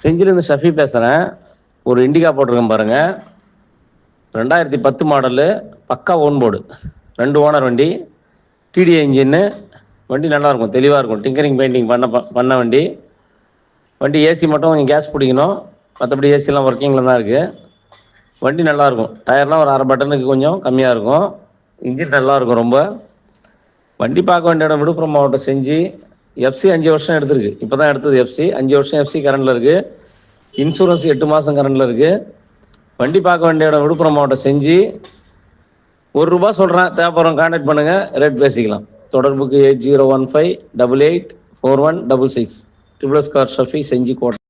செஞ்சிலேருந்து ஷஃபி பேசுகிறேன் ஒரு இண்டிகா போட்டிருக்கேன் பாருங்கள் ரெண்டாயிரத்தி பத்து மாடலு பக்கா ஓன் போர்டு ரெண்டு ஓனர் வண்டி டிடி இன்ஜின்னு வண்டி நல்லாயிருக்கும் தெளிவாக இருக்கும். டிங்கரிங் பெயிண்டிங் பண்ண பண்ண வண்டி. வண்டி ஏசி மட்டும் கொஞ்சம் கேஸ் பிடிக்கணும். மற்றபடி ஏசிலாம் ஒர்க்கிங்கில் தான் இருக்குது வண்டி நல்லாயிருக்கும் டயர்லாம் ஒரு அரை பட்டனுக்கு கொஞ்சம் கம்மியாக இருக்கும். இன்ஜின் நல்லாயிருக்கும் ரொம்ப. வண்டி பார்க்க வேண்டிய இடம் விழுப்புரம் மாவட்டம் செஞ்சு எஃப்சி அஞ்சு வருஷம் எடுத்திருக்கு. இப்போ தான் எடுத்தது எஃப்சி அஞ்சு வருஷம் எஃப்சி கரண்டில் இருக்குது இன்சூரன்ஸ் எட்டு மாதம் கரண்டில் இருக்குது வண்டி பார்க்க வேண்டிய இடம் விழுப்புரம் மாவட்டம் செஞ்சு. ஒரு ரூபா சொல்கிறேன் தேவைப்படுறோம் கான்டாக்ட் பண்ணுங்கள் ரேட் பேசிக்கலாம். தொடர்புக்கு eight zero one five double eight four one double six triple scar Shafi செஞ்சு கோட்டை.